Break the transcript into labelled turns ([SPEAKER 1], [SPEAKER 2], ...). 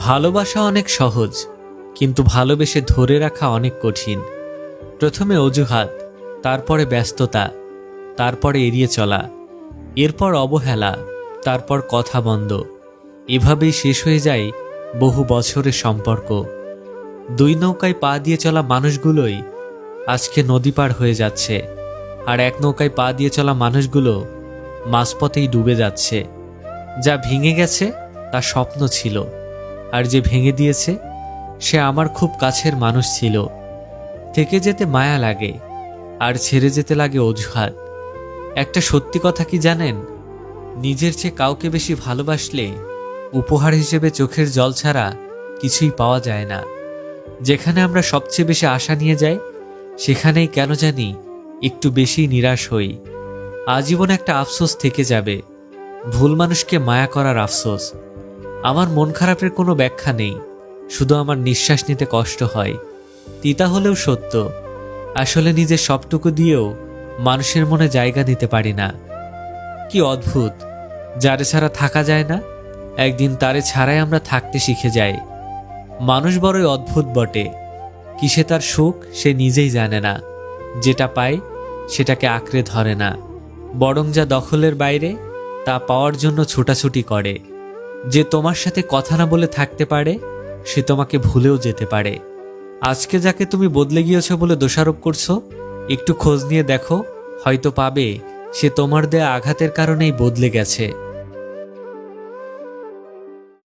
[SPEAKER 1] ভালোবাসা অনেক সহজ, কিন্তু ভালোবেসে ধরে রাখা অনেক কঠিন। প্রথমে অজুহাত, তারপরে ব্যস্ততা, তারপরে এড়িয়ে চলা, এরপর অবহেলা, তারপর কথা বন্ধ। এভাবেই শেষ হয়ে যায় বহু বছরের সম্পর্ক। দুই নৌকায় পা দিয়ে চলা মানুষগুলোই আজকে নদী পার হয়ে যাচ্ছে, আর এক নৌকায় পা দিয়ে চলা মানুষগুলো মাঝপথেই ডুবে যাচ্ছে। যা ভেঙে গেছে, তা স্বপ্ন ছিল। আর যে ভেঙে দিয়েছে, সে আমার খুব কাছের মানুষ ছিল। থেকে যেতে মায়া লাগে, আর ছেড়ে যেতে লাগে অজুহাত। একটা সত্যি কথা কি জানেন? নিজের চেয়ে কাউকে বেশি ভালোবাসলে উপহার হিসেবে চোখের জল ছাড়া কিছুই পাওয়া যায় না। যেখানে আমরা সবচেয়ে বেশি আশা নিয়ে যাই, সেখানেই কেন জানি একটু বেশি নিরাশ হই। আজীবন একটা আফসোস থেকে যাবে। ভুল মানুষকে মায়া করার আফসোস। আমার মন খারাপের কোনো ব্যাখ্যা নেই, শুধু আমার নিঃশ্বাস নিতে কষ্ট হয়। তিতা হলেও সত্য, আসলে নিজের সবটুকু দিয়েও মানুষের মনে জায়গা নিতে পারি না। কি অদ্ভুত, যারে ছাড়া থাকা যায় না, একদিন তারে ছাড়াই আমরা থাকতে শিখে যাই। মানুষ বড়ই অদ্ভুত বটে, কিসে তার সুখ সে নিজেই জানে না, যেটা পায় সেটাকে আঁকড়ে ধরে না, বরং যা দখলের বাইরে তা পাওয়ার জন্য ছোটাছুটি করে। যে তোমার সাথে কথা না বলে থাকতে পারে, সে তোমাকে ভুলেও যেতে পারে। আজকে যাকে তুমি বদলে গিয়েছো বলে দোষারোপ করছ, একটু খোঁজ নিয়ে দেখো, হয়তো পাবে, সে তোমার দেয়া আঘাতের কারণেই বদলে গেছে।